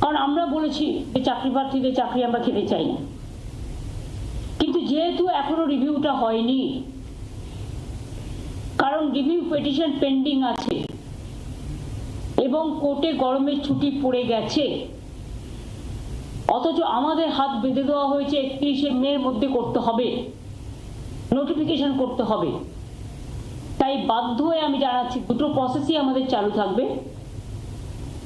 কারণ আমরা বলেছি যে চাকরি প্রার্থীদের চাকরি আমরা খেতে চাই না। কিন্তু যেহেতু এখনও রিভিউটা হয়নি, কারণ রিভিউ পেটিশন পেন্ডিং আছে এবং কোর্টে গরমের ছুটি পড়ে গেছে, অথচ আমাদের হাত বেঁধে দেওয়া হয়েছে একত্রিশে মের মধ্যে করতে হবে নোটিফিকেশন করতে হবে। তাই বাধ্য হয়ে আমি জানাচ্ছি, দুটো প্রসেসই আমাদের চালু থাকবে।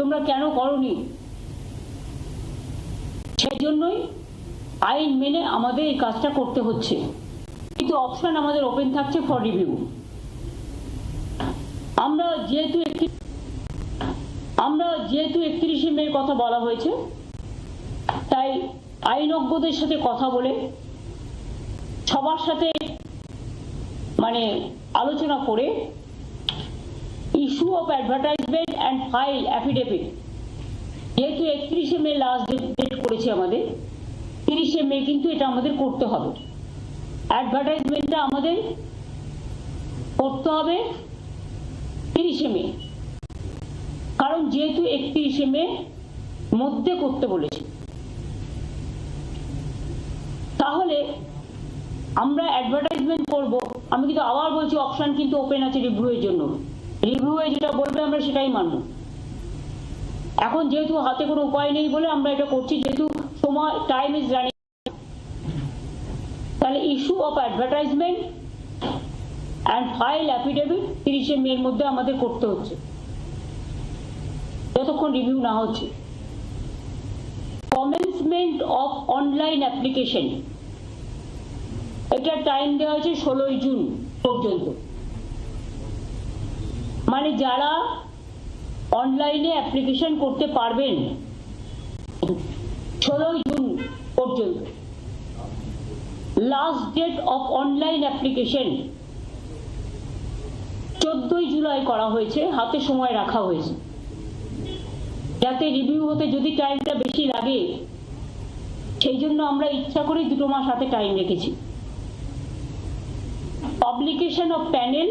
তোমরা কেন করনি? সেই জন্যই আইন মেনে আমাদের এই কাজটা করতে হচ্ছে। কিন্তু অপশন আমাদের ওপেন থাকছে ফর রিভিউ আমরা যেহেতু আমরা যেহেতু একত্রিশে মের কথা বলা হয়েছে, তাই আইনজ্ঞদের সাথে কথা বলে সবার সাথে মানে আলোচনা করে issue of advertisement and file affidavit যেহেতু একত্রিশে মে লাস্ট ডেট করেছে আমাদের, তিরিশে মে কিন্তু এটা আমাদের করতে হবে। অ্যাডভার্টাইজমেন্টটা আমাদের করতে হবে তিরিশে মে। কারণ যেহেতু একত্রিশে মে মধ্যে করতে বলেছে। তাহলে আমরা অ্যাডভার্টাইজমেন্ট করব। আমি কিন্তু আবার বলছি অপশন কিন্তু ওপেন আছে রিভিউয়ের জন্য। রিভিউয়ে যেটা বলবে আমরা সেটাই মানব। এখন যেহেতু হাতে কোনো উপায় নেই বলে আমরা এটা করছি, যেহেতু সময় টাইম ইজ রানিং তাহলে issue of advertisement and file affidavit তিরিশে মের মধ্যে আমাদের করতে হচ্ছে। যতক্ষণ রিভিউ না হচ্ছে। কমেন্সমেন্ট অফ অনলাইন অ্যাপ্লিকেশন এটা টাইম দেওয়া হয়েছে ষোলোই জুন পর্যন্ত। মানে যারা অনলাইনে অ্যাপ্লিকেশন করতে পারবেন ষোলোই জুন পর্যন্ত। Last date of online application চোদ্দই জুলাই করা হয়েছে, হাতে সময় রাখা হয়েছে। যাতে রিভিউ হতে যদি টাইমটা বেশি লাগে, সেই জন্য আমরা ইচ্ছা করেই দুটো মাস হাতে টাইম রেখেছি। Publication of panel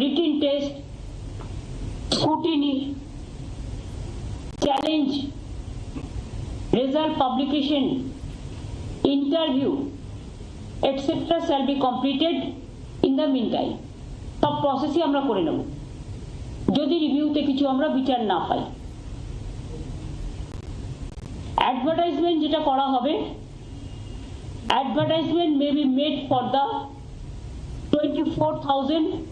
written test scrutiny challenge result publication interview etcetera shall be completed in the mean time সব প্রসেসই আমরা করে নেব। যদি রিভিউতে কিছু আমরা বিচার না পাই। অ্যাডভার্টাইজমেন্ট যেটা করা হবে advertisement may be made for be twenty four the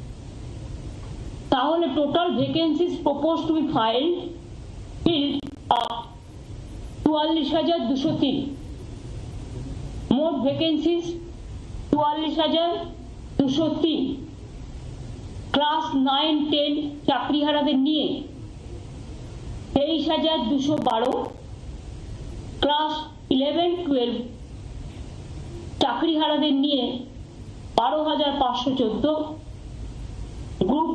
তাহলে total vacancies propose to be file filled চুয়াল্লিশ হাজার দুশো তিন। মোট ভ্যাকেন্সিস চুয়াল্লিশ হাজার দুশো তিন। ক্লাস নাইন টেন চাকরিহারাদের নিয়ে তেইশ হাজার দুশো বারো। ক্লাস ইলেভেন টুয়েলভ চাকরিহারাদের নিয়ে বারো হাজার পাঁচশো চোদ্দ।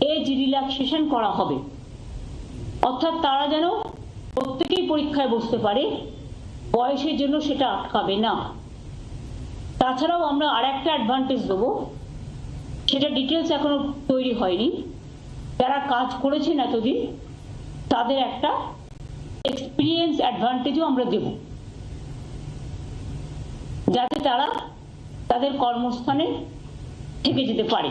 এজ রিল্যাক্সেশন করা হবে। অর্থাৎ তারা যেন প্রত্যেকেই পরীক্ষায় বসতে পারে, বয়সের জন্য সেটা আটকাবে না। তাছাড়াও আমরা আর একটা অ্যাডভান্টেজ দেবো, সেটা ডিটেলস এখনও তৈরি হয়নি। যারা কাজ করেছেন এতদিন, তাদের একটা এক্সপিরিয়েন্স অ্যাডভান্টেজও আমরা দেব। যাতে তারা তাদের কর্মস্থানে থেকে যেতে পারে।